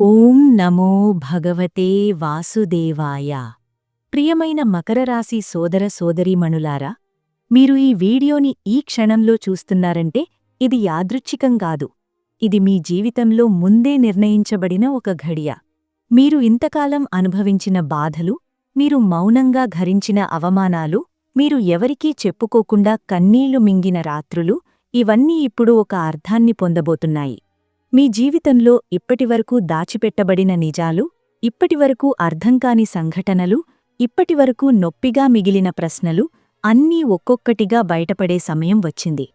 ఓం నమో భగవతే వాసుదేవాయ. ప్రియమైన మకర రాశి సోదర సోదరీమణులారా మీరు ఈ వీడియోని ఈ క్షణంలో చూస్తున్నారంటే ఇది యాదృచ్ఛికం కాదు. ఇది మీ జీవితంలో ముందే నిర్ణయించబడిన ఒక ఘడియ. మీరు ఇంతకాలం అనుభవించిన బాధలు మీరు మౌనంగా ఘరించిన అవమానాలు మీరు ఎవరికీ చెప్పుకోకుండా కన్నీళ్ళు మింగిన రాత్రులు ఇవన్నీ ఇప్పుడు ఒక అర్థాన్ని పొందబోతున్నాయి. మీ జీవితంలో ఇప్పటివరకు దాచిపెట్టబడిన నిజాలు ఇప్పటివరకు అర్థంకాని సంఘటనలు ఇప్పటివరకు నొప్పిగా మిగిలిన ప్రశ్నలు అన్నీ ఒక్కొక్కటిగా బయటపడే సమయం వచ్చింది.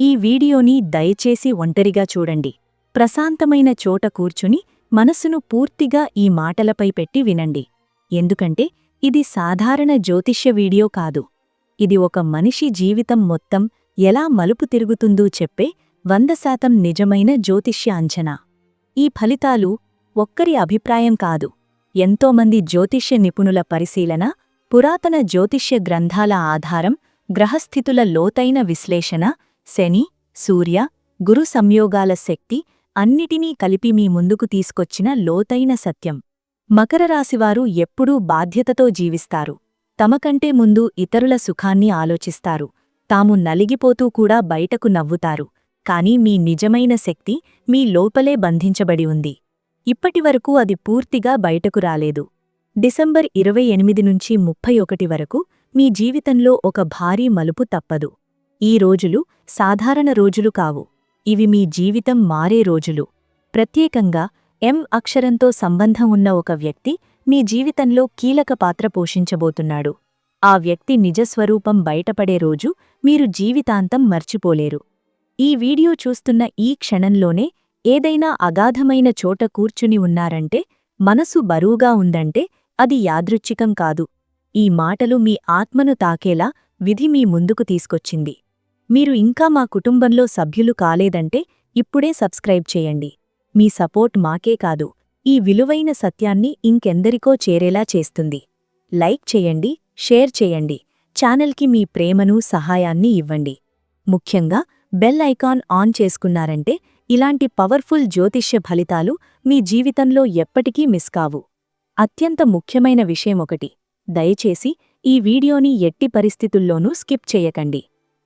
ఈ వీడియోని దయచేసి ఒంటరిగా చూడండి. ప్రశాంతమైన చోట కూర్చుని మనసును పూర్తిగా ఈ మాటలపై పెట్టి వినండి. ఎందుకంటే ఇది సాధారణ జ్యోతిష్య వీడియో కాదు. ఇది ఒక మనిషి జీవితం మొత్తం ఎలా మలుపు తిరుగుతుందో చెప్పే వంద శాతం నిజమైన జ్యోతిష్య అంచనా. ఈ ఫలితాలు ఒక్కరి అభిప్రాయం కాదు. ఎంతోమంది జ్యోతిష్య నిపుణుల పరిశీలన పురాతన జ్యోతిష్య గ్రంథాల ఆధారం గ్రహస్థితుల లోతైన విశ్లేషణ శని సూర్య గురు సంయోగాల శక్తి అన్నిటినీ కలిపి మీ ముందుకు తీసుకొచ్చిన లోతైన సత్యం. మకర రాశివారు ఎప్పుడూ బాధ్యతతో జీవిస్తారు. తమకంటే ముందు ఇతరుల సుఖాన్ని ఆలోచిస్తారు. తాము నలిగిపోతూ కూడా బయటకు నవ్వుతారు. కాని మీ నిజమైన శక్తి మీ లోపలే బంధించబడి ఉంది. ఇప్పటివరకు అది పూర్తిగా బయటకు రాలేదు. డిసెంబర్ ఇరవై ఎనిమిది నుంచి ముప్పై ఒకటి వరకు మీ జీవితంలో ఒక భారీ మలుపు తప్పదు. ఈ రోజులు సాధారణ రోజులు కావు. ఇవి మీ జీవితం మారే రోజులు. ప్రత్యేకంగా ఎం అక్షరంతో సంబంధం ఉన్న ఒక వ్యక్తి మీ జీవితంలో కీలక పాత్ర పోషించబోతున్నాడు. ఆ వ్యక్తి నిజస్వరూపం బయటపడే రోజు మీరు జీవితాంతం మర్చిపోలేరు. ఈ వీడియో చూస్తున్న ఈ క్షణంలోనే ఏదైనా అగాధమైన చోట కూర్చుని ఉన్నారంటే మనసు బరువుగా ఉందంటే అది యాదృచ్ఛికం కాదు. ఈ మాటలు మీ ఆత్మను తాకేలా విధి మీ ముందుకు తీసుకొచ్చింది. మీరు ఇంకా మా కుటుంబంలో సభ్యులు కాలేదంటే ఇప్పుడే సబ్స్క్రైబ్ చేయండి. మీ సపోర్ట్ మాకే కాదు ఈ విలువైన సత్యాన్ని ఇంకెందరికో చేరేలా చేస్తుంది. లైక్ చేయండి షేర్ చేయండి. ఛానల్కి మీ ప్రేమను సహాయాన్ని ఇవ్వండి. ముఖ్యంగా బెల్ ఐకాన్ ఆన్ చేసుకున్నారంటే ఇలాంటి పవర్ఫుల్ జ్యోతిష్య ఫలితాలు మీ జీవితంలో ఎప్పటికీ మిస్ కావు. అత్యంత ముఖ్యమైన విషయమొకటి దయచేసి ఈ వీడియోని ఎట్టి పరిస్థితుల్లోనూ స్కిప్ చేయకండి.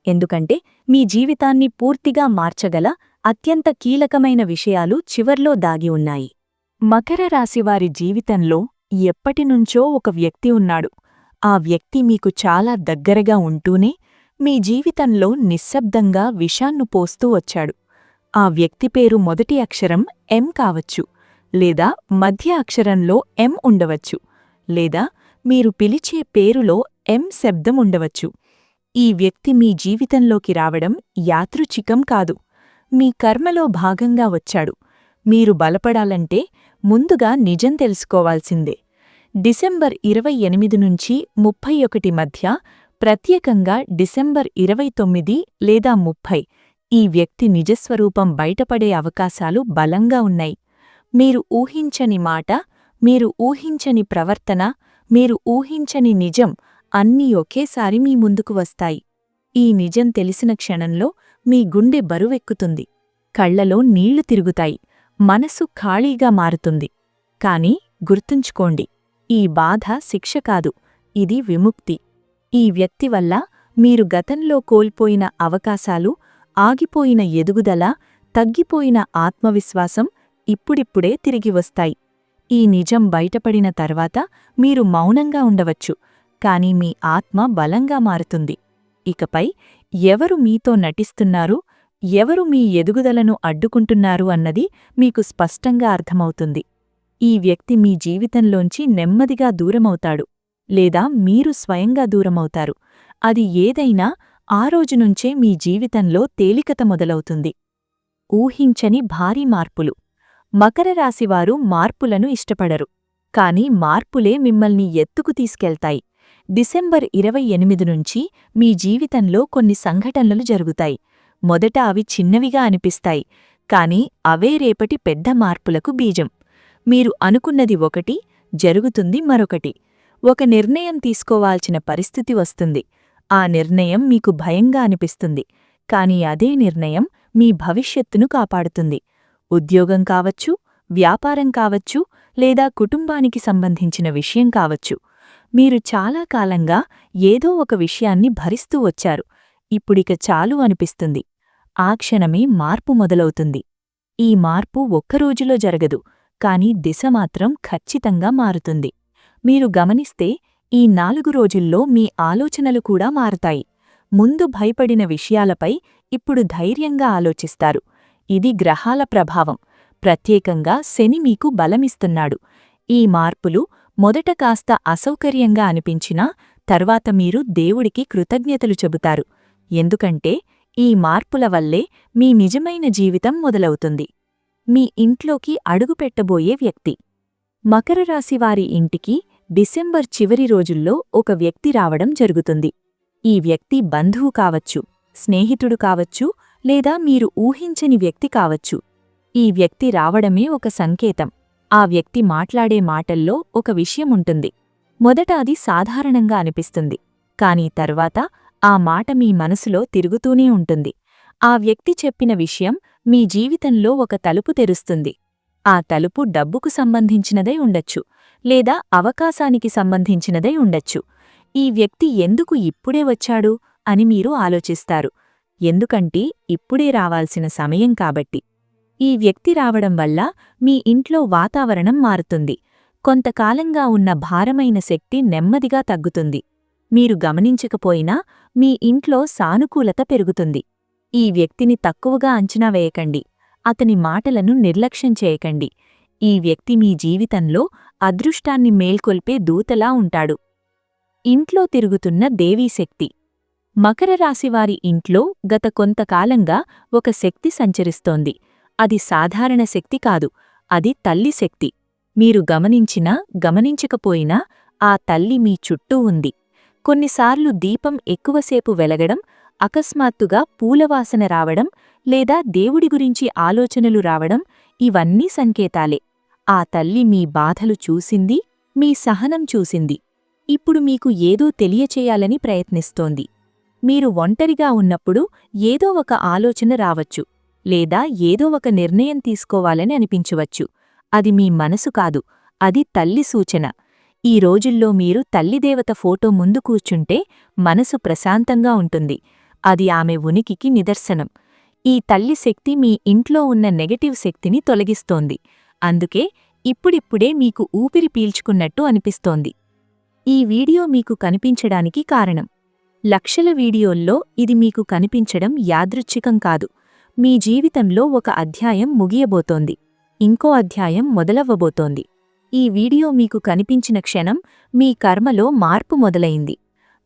ఎందుకంటే మీ జీవితాన్ని పూర్తిగా మార్చగల అత్యంత కీలకమైన విషయాలు చివర్లో దాగి ఉన్నాయి. మకర రాశివారి జీవితంలో ఎప్పటినుంచో ఒక వ్యక్తి ఉన్నాడు. ఆ వ్యక్తి మీకు చాలా దగ్గరగా ఉంటూనే మీ జీవితంలో నిశ్శబ్దంగా విషాన్ను పోస్తూ వచ్చాడు. ఆ వ్యక్తి పేరు మొదటి అక్షరం ఎం కావచ్చు లేదా మధ్య అక్షరంలో ఎం ఉండవచ్చు లేదా మీరు పిలిచే పేరులో ఎం శబ్దం ఉండవచ్చు. ఈ వ్యక్తి మీ జీవితంలోకి రావడం యాదృచ్ఛికం కాదు. మీ కర్మలో భాగంగా వచ్చాడు. మీరు బలపడాలంటే ముందుగా నిజం తెలుసుకోవాల్సిందే. డిసెంబర్ ఇరవై ఎనిమిది నుంచి ముప్పై ఒకటి మధ్య ప్రత్యేకంగా డిసెంబర్ ఇరవై తొమ్మిది లేదా ముప్పై. ఈ వ్యక్తి నిజస్వరూపం బయటపడే అవకాశాలు బలంగా ఉన్నాయి. మీరు ఊహించని మాట మీరు ఊహించని ప్రవర్తన మీరు ఊహించని నిజం అన్నీ ఒకేసారి మీ ముందుకు వస్తాయి. ఈ నిజం తెలిసిన క్షణంలో మీ గుండె బరువెక్కుతుంది. కళ్ళలో నీళ్ళు తిరుగుతాయి. మనసు ఖాళీగా మారుతుంది. కాని గుర్తుంచుకోండి ఈ బాధ శిక్ష కాదు ఇది విముక్తి. ఈ వ్యక్తి వల్ల మీరు గతంలో కోల్పోయిన అవకాశాలు ఆగిపోయిన ఎదుగుదల తగ్గిపోయిన ఆత్మవిశ్వాసం ఇప్పుడిప్పుడే తిరిగి వస్తాయి. ఈ నిజం బయటపడిన తర్వాత మీరు మౌనంగా ఉండవచ్చు కానీ మీ ఆత్మ బలంగా మారుతుంది. ఇకపై ఎవరు మీతో నటిస్తున్నారు ఎవరు మీ ఎదుగుదలను అడ్డుకుంటున్నారు అన్నది మీకు స్పష్టంగా అర్థమవుతుంది. ఈ వ్యక్తి మీ జీవితంలోంచి నెమ్మదిగా దూరమవుతాడు. లేదా మీరు స్వయంగా దూరమవుతారు. అది ఏదైనా ఆ రోజునుంచే మీ జీవితంలో తేలికత మొదలవుతుంది. ఊహించని భారీ మార్పులు. మకర రాశివారు మార్పులను ఇష్టపడరు. కాని మార్పులే మిమ్మల్ని ఎత్తుకు తీసుకెళ్తాయి. డిసెంబర్ ఇరవై ఎనిమిది నుంచి మీ జీవితంలో కొన్ని సంఘటనలు జరుగుతాయి. మొదట అవి చిన్నవిగా అనిపిస్తాయి. కాని అవే రేపటి పెద్ద మార్పులకు బీజం. మీరు అనుకున్నది ఒకటి జరుగుతుంది మరొకటి. ఒక నిర్ణయం తీసుకోవాల్సిన పరిస్థితి వస్తుంది. ఆ నిర్ణయం మీకు భయంగా అనిపిస్తుంది. కాని అదే నిర్ణయం మీ భవిష్యత్తును కాపాడుతుంది. ఉద్యోగం కావచ్చు వ్యాపారం కావచ్చు లేదా కుటుంబానికి సంబంధించిన విషయం కావచ్చు. మీరు చాలా కాలంగా ఏదో ఒక విషయాన్ని భరిస్తూ వచ్చారు. ఇప్పుడిక చాలు అనిపిస్తుంది. ఆ క్షణమే మార్పు మొదలవుతుంది. ఈ మార్పు ఒక్కరోజులో జరగదు. కాని దిశ మాత్రం ఖచ్చితంగా మారుతుంది. మీరు గమనిస్తే ఈ నాలుగు రోజుల్లో మీ ఆలోచనలు కూడా మారతాయి. ముందు భయపడిన విషయాలపై ఇప్పుడు ధైర్యంగా ఆలోచిస్తారు. ఇది గ్రహాల ప్రభావం. ప్రత్యేకంగా శని మీకు బలమిస్తున్నాడు. ఈ మార్పులు మొదట కాస్త అసౌకర్యంగా అనిపించినా తర్వాత మీరు దేవుడికి కృతజ్ఞతలు చెబుతారు. ఎందుకంటే ఈ మార్పుల వల్లే మీ నిజమైన జీవితం మొదలవుతుంది. మీ ఇంట్లోకి అడుగుపెట్టబోయే వ్యక్తి. మకర రాశివారి ఇంటికి డిసెంబర్ చివరి రోజుల్లో ఒక వ్యక్తి రావడం జరుగుతుంది. ఈ వ్యక్తి బంధువు కావచ్చు స్నేహితుడు కావచ్చు లేదా మీరు ఊహించని వ్యక్తి కావచ్చు. ఈ వ్యక్తి రావడమే ఒక సంకేతం. ఆ వ్యక్తి మాట్లాడే మాటల్లో ఒక విషయం ఉంటుంది. మొదట అది సాధారణంగా అనిపిస్తుంది. కాని తర్వాత ఆ మాట మీ మనసులో తిరుగుతూనే ఉంటుంది. ఆ వ్యక్తి చెప్పిన విషయం మీ జీవితంలో ఒక తలుపు తెరుస్తుంది. ఆ తలుపు డబ్బుకు సంబంధించినదై ఉండొచ్చు. లేదా అవకాశానికి సంబంధించినదై ఉండొచ్చు. ఈ వ్యక్తి ఎందుకు ఇప్పుడే వచ్చాడు అని మీరు ఆలోచిస్తారు. ఎందుకంటే ఇప్పుడే రావాల్సిన సమయం కాబట్టి. ఈ వ్యక్తి రావడం వల్ల మీ ఇంట్లో వాతావరణం మారుతుంది. కొంతకాలంగా ఉన్న భారమైన శక్తి నెమ్మదిగా తగ్గుతుంది. మీరు గమనించకపోయినా మీ ఇంట్లో సానుకూలత పెరుగుతుంది. ఈ వ్యక్తిని తక్కువగా అంచనా వేయకండి. అతని మాటలను నిర్లక్ష్యం చేయకండి. ఈ వ్యక్తి మీ జీవితంలో అదృష్టాన్ని మేల్కొల్పే దూతలా ఉంటాడు. ఇంట్లో తిరుగుతున్న దేవీశక్తి మకర రాశివారి ఇంట్లో గత కొంతకాలంగా ఒక శక్తి సంచరిస్తోంది. అది సాధారణ శక్తి కాదు అది తల్లి శక్తి. మీరు గమనించినా గమనించకపోయినా ఆ తల్లి మీ చుట్టూ ఉంది. కొన్నిసార్లు దీపం ఎక్కువసేపు వెలగడం అకస్మాత్తుగా పూలవాసన రావడం లేదా దేవుడి గురించి ఆలోచనలు రావడం ఇవన్నీ సంకేతాలే. ఆ తల్లి మీ బాధలు చూసింది మీ సహనం చూసింది. ఇప్పుడు మీకు ఏదో తెలియచేయాలని ప్రయత్నిస్తోంది. మీరు ఒంటరిగా ఉన్నప్పుడు ఏదో ఒక ఆలోచన రావచ్చు లేదా ఏదో ఒక నిర్ణయం తీసుకోవాలని అనిపించవచ్చు. అది మీ మనసు కాదు అది తల్లి సూచన. ఈ రోజుల్లో మీరు తల్లిదేవత ఫోటో ముందు కూర్చుంటే మనసు ప్రశాంతంగా ఉంటుంది. అది ఆమె ఉనికికి నిదర్శనం. ఈ తల్లి శక్తి మీ ఇంట్లో ఉన్న నెగటివ్ శక్తిని తొలగిస్తోంది. అందుకే ఇప్పుడిప్పుడే మీకు ఊపిరి పీల్చుకున్నట్టు అనిపిస్తోంది. ఈ వీడియో మీకు కనిపించడానికి కారణం. లక్షల వీడియోల్లో ఇది మీకు కనిపించడం యాదృచ్ఛికం కాదు. మీ జీవితంలో ఒక అధ్యాయం ముగియబోతోంది. ఇంకో అధ్యాయం మొదలవ్వబోతోంది. ఈ వీడియో మీకు కనిపించిన క్షణం మీ కర్మలో మార్పు మొదలైంది.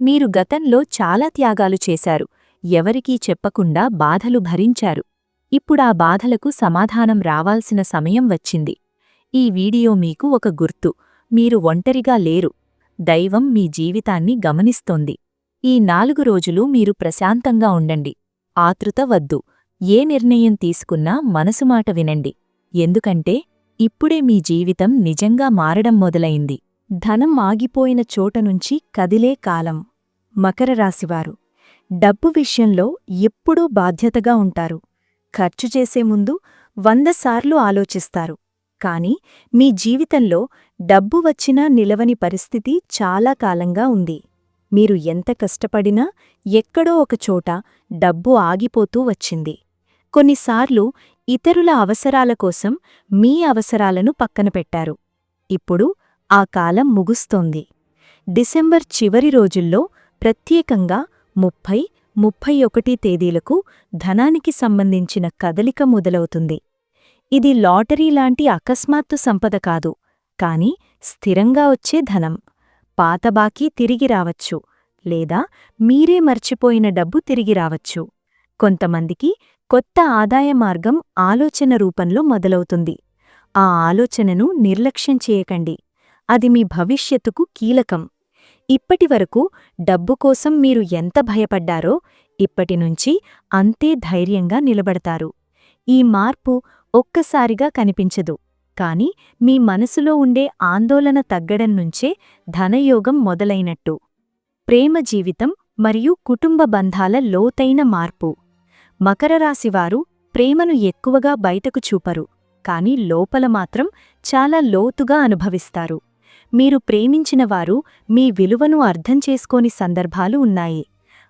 మీరు గతంలో చాలా త్యాగాలు చేశారు. ఎవరికీ చెప్పకుండా బాధలు భరించారు. ఇప్పుడా బాధలకు సమాధానం రావాల్సిన సమయం వచ్చింది. ఈ వీడియో మీకు ఒక గుర్తు. మీరు ఒంటరిగా లేరు. దైవం మీ జీవితాన్ని గమనిస్తోంది. ఈ నాలుగు రోజులు మీరు ప్రశాంతంగా ఉండండి. ఆతృత వద్దు. ఏ నిర్ణయం తీసుకున్నా మనసుమాట వినండి. ఎందుకంటే ఇప్పుడే మీ జీవితం నిజంగా మారడం మొదలైంది. ధనం ఆగిపోయిన చోటనుంచి కదిలే కాలం. మకర రాశివారు. డబ్బు విషయంలో ఎప్పుడూ బాధ్యతగా ఉంటారు. ఖర్చు చేసే ముందు వంద సార్లు ఆలోచిస్తారు. కాని మీ జీవితంలో డబ్బు వచ్చినా నిలవని పరిస్థితి చాలా కాలంగా ఉంది. మీరు ఎంత కష్టపడినా ఎక్కడో ఒకచోట డబ్బు ఆగిపోతూ వచ్చింది. కొన్నిసార్లు ఇతరుల అవసరాల కోసం మీ అవసరాలను పక్కన పెట్టారు. ఇప్పుడు ఆ కాలం ముగుస్తోంది. డిసెంబర్ చివరి రోజుల్లో ప్రత్యేకంగా ముప్పై ముప్పై ఒకటి తేదీలకు ధనానికి సంబంధించిన కదలిక మొదలవుతుంది. ఇది లాటరీ లాంటి అకస్మాత్తు సంపద కాదు కాని స్థిరంగా వచ్చే ధనం. పాత బాకీ తిరిగి రావచ్చు లేదా మీరే మర్చిపోయిన డబ్బు తిరిగి రావచ్చు. కొంతమందికి కొత్త ఆదాయ మార్గం ఆలోచన రూపంలో మొదలవుతుంది. ఆ ఆలోచనను నిర్లక్ష్యం చేయకండి. అది మీ భవిష్యత్తుకు కీలకం. ఇప్పటివరకు డబ్బు కోసం మీరు ఎంత భయపడ్డారో ఇప్పటినుంచి అంతే ధైర్యంగా నిలబడతారు. ఈ మార్పు ఒక్కసారిగా కనిపించదు. కాని మీ మనసులో ఉండే ఆందోళన తగ్గడం నుంచే ధనయోగం మొదలైనట్టు. ప్రేమ జీవితం మరియు కుటుంబ బంధాల లోతైన మార్పు. మకర రాశివారు ప్రేమను ఎక్కువగా బయటకు చూపరు. కాని లోపల మాత్రం చాలా లోతుగా అనుభవిస్తారు. మీరు ప్రేమించిన వారు మీ విలువను అర్థం చేసుకోని సందర్భాలు ఉన్నాయి.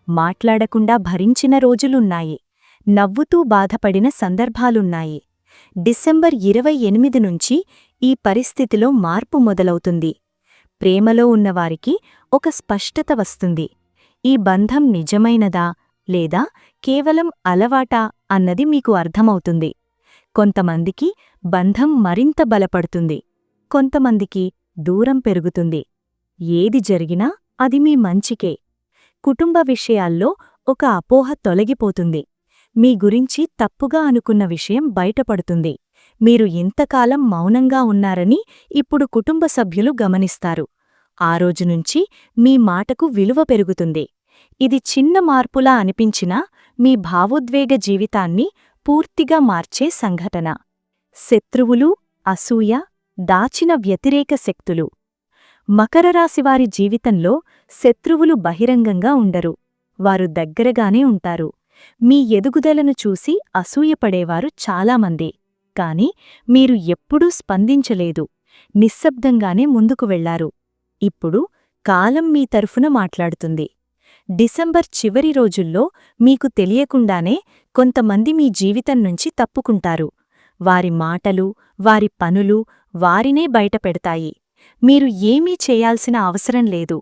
మాట్లాడకుండా భరించిన రోజులున్నాయి. నవ్వుతూ బాధపడిన సందర్భాలున్నాయి. డిసెంబర్ ఇరవై ఎనిమిది నుంచి ఈ పరిస్థితిలో మార్పు మొదలవుతుంది. ప్రేమలో ఉన్నవారికి ఒక స్పష్టత వస్తుంది. ఈ బంధం నిజమైనదా లేదా కేవలం అలవాటా అన్నది మీకు అర్థమవుతుంది. కొంతమందికి బంధం మరింత బలపడుతుంది. కొంతమందికి దూరం పెరుగుతుంది. ఏది జరిగినా అది మీ మంచికే. కుటుంబ విషయాల్లో ఒక అపోహ తొలగిపోతుంది. మీ గురించి తప్పుగా అనుకున్న విషయం బయటపడుతుంది. మీరు ఇంతకాలం మౌనంగా ఉన్నారని ఇప్పుడు కుటుంబ సభ్యులు గమనిస్తారు. ఆ రోజునుంచి మీ మాటకు విలువ పెరుగుతుంది. ఇది చిన్న మార్పులా అనిపించినా మీ భావోద్వేగ జీవితాన్ని పూర్తిగా మార్చే సంఘటన. శత్రువులు అసూయ దాచిన వ్యతిరేక శక్తులు. మకరరాశివారి జీవితంలో శత్రువులు బహిరంగంగా ఉండరు. వారు దగ్గరగానే ఉంటారు. మీ ఎదుగుదలను చూసి అసూయపడేవారు చాలామంది. కాని మీరు ఎప్పుడూ స్పందించలేదు. నిశ్శబ్దంగానే ముందుకు వెళ్ళారు. ఇప్పుడు కాలం మీ తరఫున మాట్లాడుతుంది. డిసెంబర్ చివరి రోజుల్లో మీకు తెలియకుండానే కొంతమంది మీ జీవితం నుంచి తప్పుకుంటారు. వారి మాటలు వారి పనులు వారినే బయటపెడతాయి. మీరు ఏమీ చేయాల్సిన అవసరం లేదు.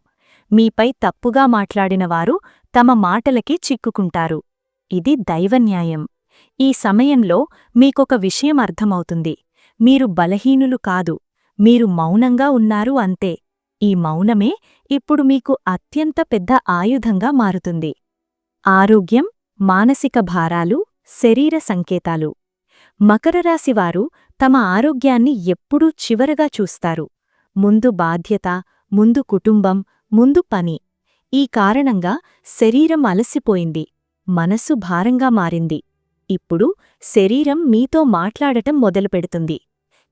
మీపై తప్పుగా మాట్లాడినవారు తమ మాటలకి చిక్కుకుంటారు. ఇది దైవన్యాయం. ఈ సమయంలో మీకొక విషయం అర్థమవుతుంది. మీరు బలహీనులు కాదు. మీరు మౌనంగా ఉన్నారు అంతే. ఈ మౌనమే ఇప్పుడు మీకు అత్యంత పెద్ద ఆయుధంగా మారుతుంది. ఆరోగ్యం మానసిక భారాలు శరీర సంకేతాలు. మకరరాశివారు తమ ఆరోగ్యాన్ని ఎప్పుడూ చివరగా చూస్తారు. ముందు బాధ్యత ముందు కుటుంబం ముందు పని. ఈ కారణంగా శరీరం అలసిపోయింది. మనసు భారంగా మారింది. ఇప్పుడు శరీరం మీతో మాట్లాడటం మొదలుపెడుతుంది.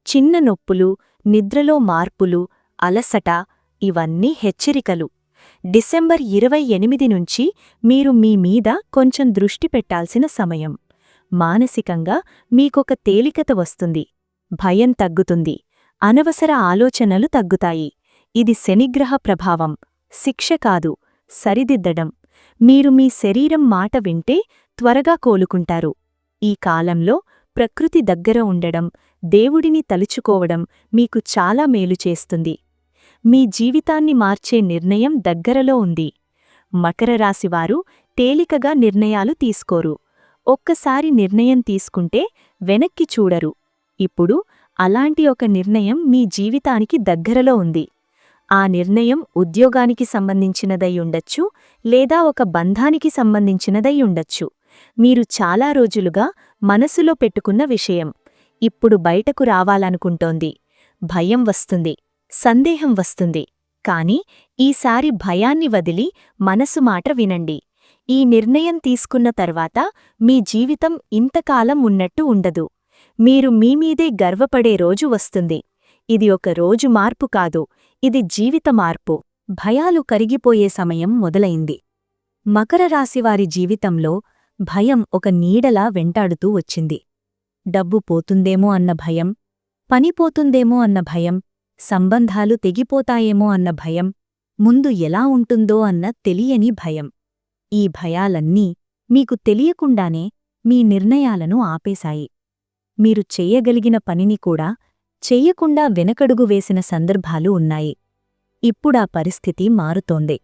చిన్న నొప్పులు నిద్రలో మార్పులు అలసట ఇవన్నీ హెచ్చరికలు. డిసెంబర్ ఇరవై ఎనిమిది నుంచి మీరు మీ మీద కొంచెం దృష్టి పెట్టాల్సిన సమయం. మానసికంగా మీకొక తేలికత వస్తుంది. భయం తగ్గుతుంది. అనవసర ఆలోచనలు తగ్గుతాయి. ఇది శనిగ్రహ ప్రభావం. శిక్ష కాదు. సరిదిద్దడం. మీరు మీ శరీరం మాట వింటే త్వరగా కోలుకుంటారు. ఈ కాలంలో ప్రకృతి దగ్గర ఉండడం దేవుడిని తలుచుకోవడం మీకు చాలా మేలు చేస్తుంది. మీ జీవితాన్ని మార్చే నిర్ణయం దగ్గరలో ఉంది. మకర రాశివారు తేలికగా నిర్ణయాలు తీసుకోరు. ఒక్కసారి నిర్ణయం తీసుకుంటే వెనక్కి చూడరు. ఇప్పుడు అలాంటి ఒక నిర్ణయం మీ జీవితానికి దగ్గరలో ఉంది. ఆ నిర్ణయం ఉద్యోగానికి సంబంధించినదై ఉండొచ్చు లేదా ఒక బంధానికి సంబంధించినదై ఉండొచ్చు. మీరు చాలా రోజులుగా మనసులో పెట్టుకున్న విషయం. ఇప్పుడు బయటకు రావాలనుకుంటోంది. భయం వస్తుంది. సందేహం వస్తుంది. కాని ఈసారి భయాన్ని వదిలి మనసు మాట వినండి. ఈ నిర్ణయం తీసుకున్న తర్వాత మీ జీవితం ఇంతకాలం ఉన్నట్టు ఉండదు. మీరు మీమీదే గర్వపడే రోజు వస్తుంది. ఇది ఒక రోజు మార్పు కాదు ఇది జీవిత మార్పు. భయాలు కరిగిపోయే సమయం మొదలైంది. మకర రాశివారి జీవితంలో భయం ఒక నీడలా వెంటాడుతూ వచ్చింది. డబ్బు పోతుందేమో అన్న భయం పనిపోతుందేమో అన్న భయం సంబంధాలు తెగిపోతాయేమో అన్న భయం ముందు ఎలా ఉంటుందో అన్న తెలియని భయం. ఈ భయాలన్నీ మీకు తెలియకుండానే మీ నిర్ణయాలను ఆపేశాయి. మీరు చెయ్యగలిగిన పనిని కూడా చెయ్యకుండా వెనకడుగు వేసిన సందర్భాలు ఉన్నాయి. ఇప్పుడా పరిస్థితి మారుతోంది.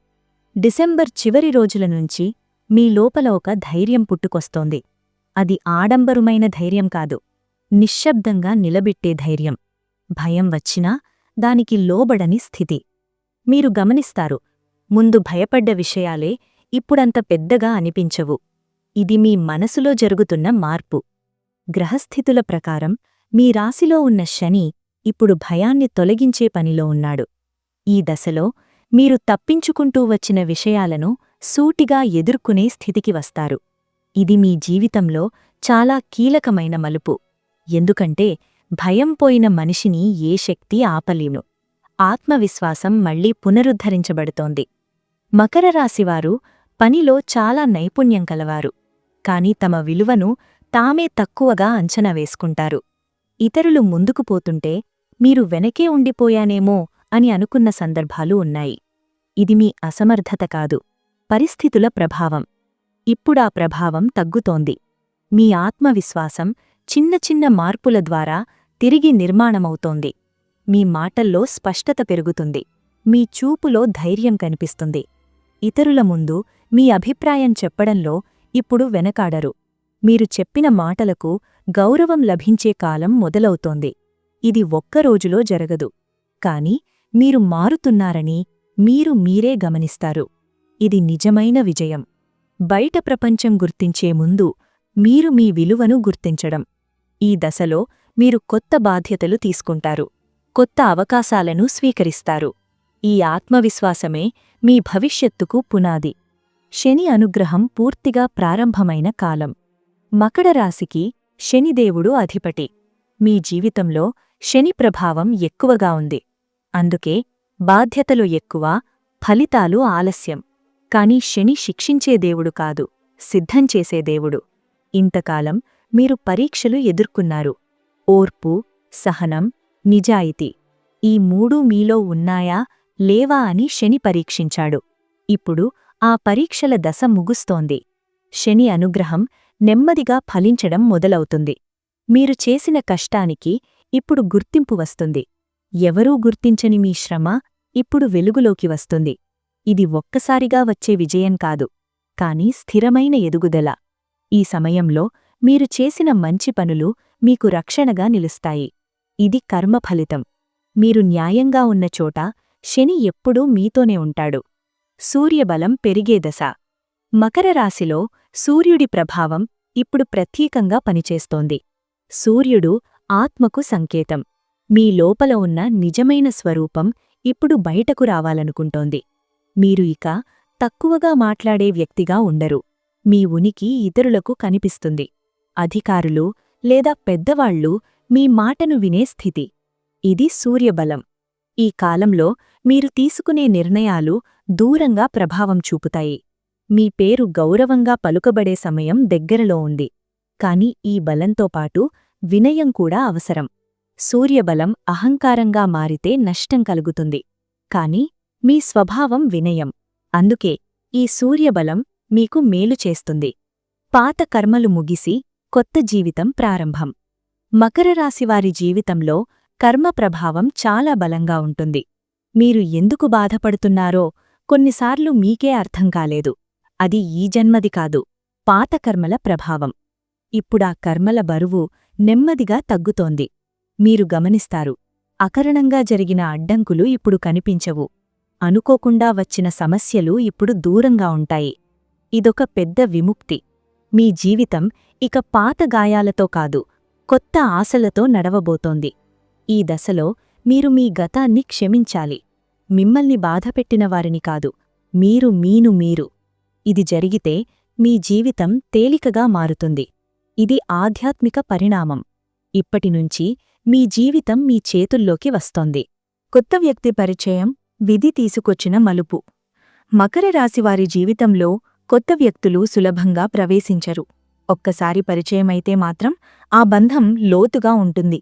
డిసెంబర్ చివరి రోజుల నుంచి మీ లోపల ఒక ధైర్యం పుట్టుకొస్తోంది. అది ఆడంబరుమైన ధైర్యం కాదు. నిశ్శబ్దంగా నిలబెట్టే ధైర్యం. భయం వచ్చినా దానికి లోబడని స్థితి. మీరు గమనిస్తారు ముందు భయపడ్డ విషయాలే ఇప్పుడంత పెద్దగా అనిపించవు. ఇది మీ మనసులో జరుగుతున్న మార్పు. గ్రహస్థితుల ప్రకారం మీ రాశిలో ఉన్న శని ఇప్పుడు భయాన్ని తొలగించే పనిలో ఉన్నాడు. ఈ దశలో మీరు తప్పించుకుంటూ వచ్చిన విషయాలను సూటిగా ఎదుర్కొనే స్థితికి వస్తారు. ఇది మీ జీవితంలో చాలా కీలకమైన మలుపు. ఎందుకంటే భయం పోయిన మనిషిని ఏ శక్తి ఆపలేను. ఆత్మవిశ్వాసం మళ్ళీ పునరుద్ధరించబడుతోంది. మకర రాశివారు పనిలో చాలా నైపుణ్యం కలవారు. కాని తమ విలువను తామే తక్కువగా అంచనా వేసుకుంటారు. ఇతరులు ముందుకు పోతుంటే మీరు వెనకే ఉండిపోయానేమో అని అనుకున్న సందర్భాలు ఉన్నాయి. ఇది మీ అసమర్థత కాదు. పరిస్థితుల ప్రభావం. ఇప్పుడా ప్రభావం తగ్గుతోంది. మీ ఆత్మవిశ్వాసం చిన్న చిన్న మార్పుల ద్వారా తిరిగి నిర్మాణమవుతోంది. మీ మాటల్లో స్పష్టత పెరుగుతుంది. మీ చూపులో ధైర్యం కనిపిస్తుంది. ఇతరుల ముందు మీ అభిప్రాయం చెప్పడంలో ఇప్పుడు వెనకాడరు. మీరు చెప్పిన మాటలకు గౌరవం లభించే కాలం మొదలవుతోంది. ఇది ఒక్కరోజులో జరగదు. కాని మీరు మారుతున్నారని మీరు మీరే గమనిస్తారు. ఇది నిజమైన విజయం. బయట ప్రపంచం గుర్తించే ముందు మీరు మీ విలువను గుర్తించడం. ఈ దశలో మీరు కొత్త బాధ్యతలు తీసుకుంటారు. కొత్త అవకాశాలను స్వీకరిస్తారు. ఈ ఆత్మవిశ్వాసమే మీ భవిష్యత్తుకు పునాది. శని అనుగ్రహం పూర్తిగా ప్రారంభమైన కాలం. మకడ రాశికి శనిదేవుడు అధిపతి. మీ జీవితంలో శని ప్రభావం ఎక్కువగా ఉంది. అందుకే బాధ్యతలు ఎక్కువ ఫలితాలు ఆలస్యం. కాని శని శిక్షించే దేవుడు కాదు సిద్ధం చేసే దేవుడు. ఇంతకాలం మీరు పరీక్షలు ఎదుర్కొన్నారు. ఓర్పు సహనం నిజాయితీ ఈ మూడూ మీలో ఉన్నాయా లేవా అని శని పరీక్షించాడు. ఇప్పుడు ఆ పరీక్షల దశ ముగుస్తోంది. శని అనుగ్రహం నెమ్మదిగా ఫలించడం మొదలవుతుంది. మీరు చేసిన కష్టానికి ఇప్పుడు గుర్తింపు వస్తుంది. ఎవరూ గుర్తించని మీ శ్రమ ఇప్పుడు వెలుగులోకి వస్తుంది. ఇది ఒక్కసారిగా వచ్చే విజయం కాదు. కాని స్థిరమైన ఎదుగుదల. ఈ సమయంలో మీరు చేసిన మంచి పనులు మీకు రక్షణగా నిలుస్తాయి. ఇది కర్మఫలితం మీరు న్యాయంగా ఉన్న చోట శని ఎప్పుడూ మీతోనే ఉంటాడు. సూర్యబలం పెరిగే దశ. మకర రాశిలో సూర్యుడి ప్రభావం ఇప్పుడు ప్రత్యేకంగా పనిచేస్తోంది. సూర్యుడు ఆత్మకు సంకేతం. మీ లోపల ఉన్న నిజమైన స్వరూపం ఇప్పుడు బయటకు రావాలనుకుంటోంది. మీరు ఇక తక్కువగా మాట్లాడే వ్యక్తిగా ఉండరు. మీ ఉనికి ఇతరులకు కనిపిస్తుంది. అధికారులు లేదా పెద్దవాళ్ళు మీ మాటను వినే స్థితి. ఇది సూర్యబలం. ఈ కాలంలో మీరు తీసుకునే నిర్ణయాలు దూరంగా ప్రభావం చూపుతాయి. మీ పేరు గౌరవంగా పలుకబడే సమయం దగ్గరలో ఉంది. కాని ఈ బలంతో పాటు వినయం కూడా అవసరం. సూర్యబలం అహంకారంగా మారితే నష్టం కలుగుతుంది. కాని మీ స్వభావం వినయం. అందుకే ఈ సూర్యబలం మీకు మేలు చేస్తుంది. పాత కర్మలు ముగిసి కొత్త జీవితం ప్రారంభం. మకర రాశివారి జీవితంలో కర్మ ప్రభావం చాలా బలంగా ఉంటుంది. మీరు ఎందుకు బాధపడుతున్నారో కొన్నిసార్లు మీకే అర్థం కాలేదు. అది ఈ జన్మది కాదు పాతకర్మల ప్రభావం. ఇప్పుడా కర్మల బరువు నెమ్మదిగా తగ్గుతోంది. మీరు గమనిస్తారు అకరణంగా జరిగిన అడ్డంకులు ఇప్పుడు కనిపించవు. అనుకోకుండా వచ్చిన సమస్యలు ఇప్పుడు దూరంగా ఉంటాయి. ఇదొక పెద్ద విముక్తి. మీ జీవితం ఇక పాత గాయాలతో కాదు కొత్త ఆశలతో నడవబోతోంది. ఈ దశలో మీరు మీ గతాన్ని క్షమించాలి. మిమ్మల్ని బాధపెట్టిన వారిని కాదు మీరు మీను మీరు. ఇది జరిగితే మీ జీవితం తేలికగా మారుతుంది. ఇది ఆధ్యాత్మిక పరిణామం. ఇప్పటినుంచి మీ జీవితం మీ చేతుల్లోకి వస్తోంది. కొత్త వ్యక్తి పరిచయం విధి తీసుకొచ్చిన మలుపు. మకర రాశివారి జీవితంలో కొత్త వ్యక్తులు సులభంగా ప్రవేశించరు. ఒక్కసారి పరిచయమైతే మాత్రం ఆ బంధం లోతుగా ఉంటుంది.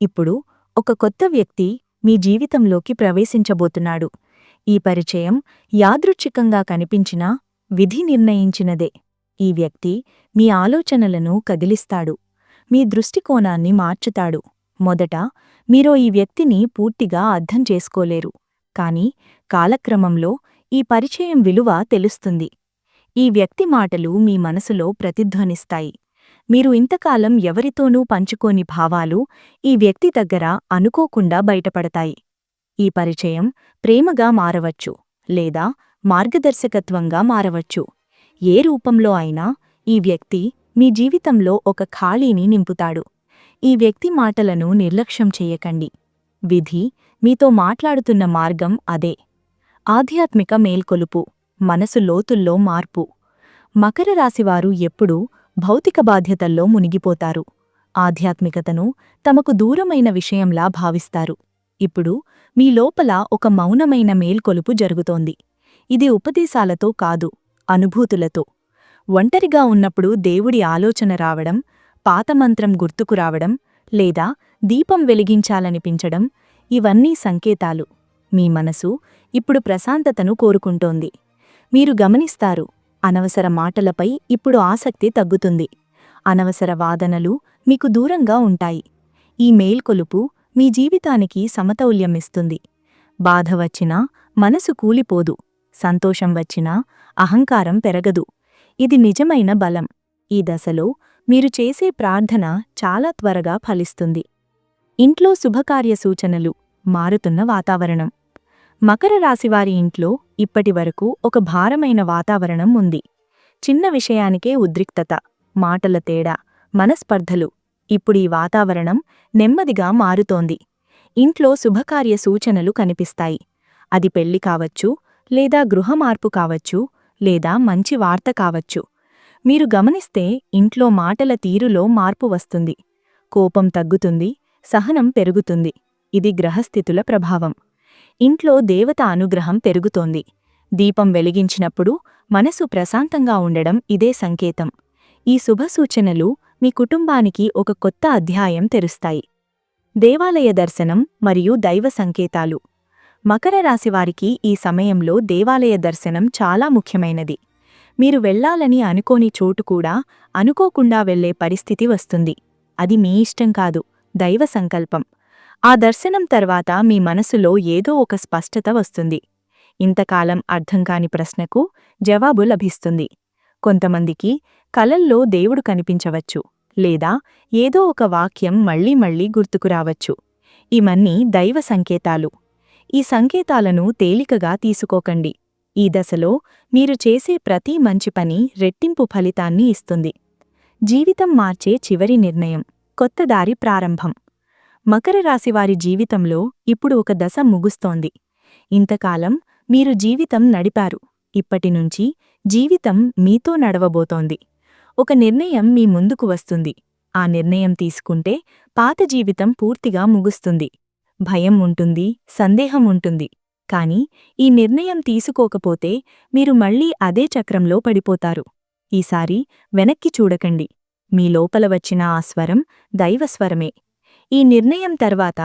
ఇప్పుడు ఒక కొత్త వ్యక్తి మీ జీవితంలోకి ప్రవేశించబోతున్నాడు. ఈ పరిచయం యాదృచ్ఛికంగా కనిపించినా విధి నిర్ణయించినదే. ఈ వ్యక్తి మీ ఆలోచనలను కదిలిస్తాడు. మీ దృష్టికోణాన్ని మార్చుతాడు. మొదట మీరో ఈ వ్యక్తిని పూర్తిగా అర్థం చేసుకోలేరు. కాని కాలక్రమంలో ఈ పరిచయం విలువ తెలుస్తుంది. ఈ వ్యక్తి మాటలు మీ మనసులో ప్రతిధ్వనిస్తాయి. మీరు ఇంతకాలం ఎవరితోనూ పంచుకోని భావాలు ఈ వ్యక్తి దగ్గర అనుకోకుండా బయటపడతాయి. ఈ పరిచయం ప్రేమగా మారవచ్చు లేదా మార్గదర్శకత్వంగా మారవచ్చు. ఏ రూపంలో అయినా ఈ వ్యక్తి మీ జీవితంలో ఒక ఖాళీని నింపుతాడు. ఈ వ్యక్తి మాటలను నిర్లక్ష్యం చేయకండి. విధి మీతో మాట్లాడుతున్న మార్గం అదే. ఆధ్యాత్మిక మేల్కొలుపు మనసు లోతుల్లో మార్పు. మకర రాశివారు ఎప్పుడూ భౌతిక బాధ్యతల్లో మునిగిపోతారు. ఆధ్యాత్మికతను తమకు దూరమైన విషయంలా భావిస్తారు. ఇప్పుడు మీ లోపల ఒక మౌనమైన మేల్కొలుపు జరుగుతోంది. ఇది ఉపదేశాలతో కాదు అనుభూతులతో. ఒంటరిగా ఉన్నప్పుడు దేవుడి ఆలోచన రావడం పాతమంత్రం గుర్తుకు రావడం లేదా దీపం వెలిగించాలనిపించడం ఇవన్నీ సంకేతాలు. మీ మనసు ఇప్పుడు ప్రశాంతతను కోరుకుంటోంది. మీరు గమనిస్తారు అనవసర మాటలపై ఇప్పుడు ఆసక్తి తగ్గుతుంది. అనవసర వాదనలు మీకు దూరంగా ఉంటాయి. ఈ మేల్కొలుపు మీ జీవితానికి సమతౌల్యమిస్తుంది. బాధ వచ్చినా మనసు కూలిపోదు. సంతోషం వచ్చినా అహంకారం పెరగదు. ఇది నిజమైన బలం. ఈ దశలో మీరు చేసే ప్రార్థన చాలా త్వరగా ఫలిస్తుంది. ఇంట్లో శుభకార్య సూచనలు మారుతున్న వాతావరణం. మకర రాశివారి ఇంట్లో ఇప్పటివరకు ఒక భారమైన వాతావరణం ఉంది. చిన్న విషయానికే ఉద్రిక్తత మాటల తేడా మనస్పర్ధలు. ఇప్పుడు ఈ వాతావరణం నెమ్మదిగా మారుతోంది. ఇంట్లో శుభకార్య సూచనలు కనిపిస్తాయి. అది పెళ్ళి కావచ్చు లేదా గృహ మార్పు కావచ్చు లేదా మంచి వార్త కావచ్చు. మీరు గమనిస్తే ఇంట్లో మాటల తీరులో మార్పు వస్తుంది. కోపం తగ్గుతుంది సహనం పెరుగుతుంది. ఇది గ్రహస్థితుల ప్రభావం. ఇంట్లో దేవత అనుగ్రహం పెరుగుతోంది. దీపం వెలిగించినప్పుడు మనసు ప్రశాంతంగా ఉండడం ఇదే సంకేతం. ఈ శుభసూచనలు మీ కుటుంబానికి ఒక కొత్త అధ్యాయం తెరుస్తాయి. దేవాలయ దర్శనం మరియు దైవ సంకేతాలు. మకర రాశివారికి ఈ సమయంలో దేవాలయ దర్శనం చాలా ముఖ్యమైనది. మీరు వెళ్ళాలని అనుకోని చోటు కూడా అనుకోకుండా వెళ్ళే పరిస్థితి వస్తుంది. అది మీ ఇష్టం కాదు దైవ సంకల్పం. ఆ దర్శనం తర్వాత మీ మనసులో ఏదో ఒక స్పష్టత వస్తుంది. ఇంతకాలం అర్థంకాని ప్రశ్నకు జవాబు లభిస్తుంది. కొంతమందికి కలల్లో దేవుడు కనిపించవచ్చు లేదా ఏదో ఒక వాక్యం మళ్ళీ మళ్ళీ గుర్తుకురావచ్చు ఇవన్నీ దైవ సంకేతాలు. ఈ సంకేతాలను తేలికగా తీసుకోకండి. ఈ దశలో మీరు చేసే ప్రతి మంచి పని రెట్టింపు ఫలితాన్ని ఇస్తుంది. జీవితం మార్చే చివరి నిర్ణయం. కొత్త దారి ప్రారంభం. మకర రాశివారి జీవితంలో ఇప్పుడు ఒక దశ ముగుస్తోంది. ఇంతకాలం మీరు జీవితం నడిపారు. ఇప్పటినుంచి జీవితం మీతో నడవబోతోంది. ఒక నిర్ణయం మీ ముందుకు వస్తుంది. ఆ నిర్ణయం తీసుకుంటే పాత జీవితం పూర్తిగా ముగుస్తుంది. భయం ఉంటుంది సందేహం ఉంటుంది. కాని ఈ నిర్ణయం తీసుకోకపోతే మీరు మళ్ళీ అదే చక్రంలో పడిపోతారు. ఈసారి వెనక్కి చూడకండి. మీ లోపల వచ్చిన ఆ స్వరం దైవస్వరమే ఈ నిర్ణయం తర్వాత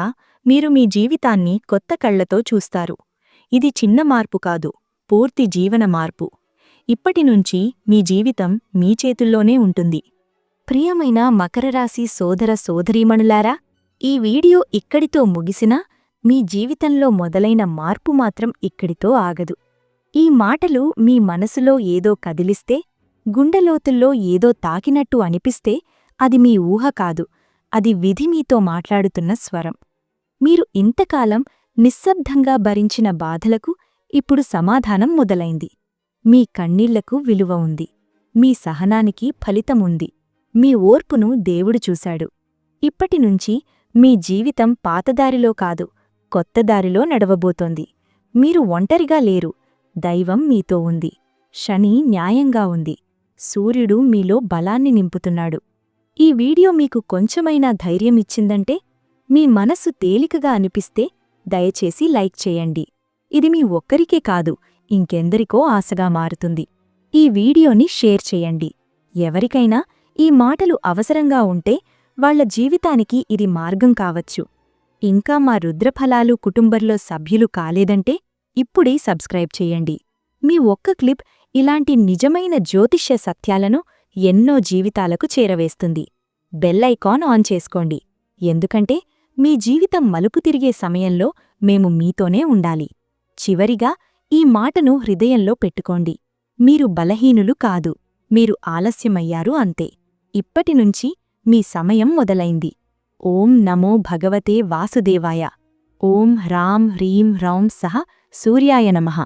మీరు మీ జీవితాన్ని కొత్త కళ్ళతో చూస్తారు. ఇది చిన్న మార్పు కాదు పూర్తి జీవన మార్పు. ఇప్పటినుంచి మీ జీవితం మీ చేతుల్లోనే ఉంటుంది. ప్రియమైన మకరరాశి సోదర సోదరీమణులారా ఈ వీడియో ఇక్కడితో ముగిసినా మీ జీవితంలో మొదలైన మార్పు మాత్రం ఇక్కడితో ఆగదు. ఈ మాటలు మీ మనసులో ఏదో కదిలిస్తే గుండెలోతుల్లో ఏదో తాకినట్టు అనిపిస్తే అది మీ ఊహ కాదు అది విధి మీతో మాట్లాడుతున్న స్వరం. మీరు ఇంతకాలం నిశ్శబ్దంగా భరించిన బాధలకు ఇప్పుడు సమాధానం మొదలైంది. మీ కన్నీళ్ళకు విలువ ఉంది. మీ సహనానికి ఫలితముంది. మీ ఓర్పును దేవుడు చూశాడు. ఇప్పటినుంచి మీ జీవితం పాతదారిలో కాదు కొత్తదారిలో నడవబోతోంది. మీరు ఒంటరిగా లేరు. దైవం మీతో ఉంది. శని న్యాయంగా ఉంది. సూర్యుడు మీలో బలాన్ని నింపుతున్నాడు. ఈ వీడియో మీకు కొంచెమైనా ధైర్యమిచ్చిందంటే మీ మనస్సు తేలికగా అనిపిస్తే దయచేసి లైక్ చేయండి. ఇది మీ ఒక్కరికే కాదు ఇంకెందరికో ఆశగా మారుతుంది. ఈ వీడియోని షేర్ చేయండి. ఎవరికైనా ఈ మాటలు అవసరంగా ఉంటే వాళ్ళ జీవితానికి ఇది మార్గం కావచ్చు. ఇంకా మా రుద్రఫలాలు కుటుంబంలో సభ్యులు కాలేదంటే ఇప్పుడే సబ్స్క్రైబ్ చేయండి. మీ ఒక్క క్లిప్ ఇలాంటి నిజమైన జ్యోతిష్య సత్యాలను ఎన్నో జీవితాలకు చేరవేస్తుంది. బెల్లైకాన్ ఆన్ చేసుకోండి. ఎందుకంటే మీ జీవితం మలుపు తిరిగే సమయంలో మేము మీతోనే ఉండాలి. చివరిగా ఈ మాటను హృదయంలో పెట్టుకోండి. మీరు బలహీనులు కాదు. మీరు ఆలస్యమయ్యారు అంతే. ఇప్పటినుంచి మీ సమయం మొదలైంది. ఓం నమో భగవతే వాసుదేవాయ. ఓం హ్రాం హ్రీం హ్రౌం సహ సూర్యాయ నమః.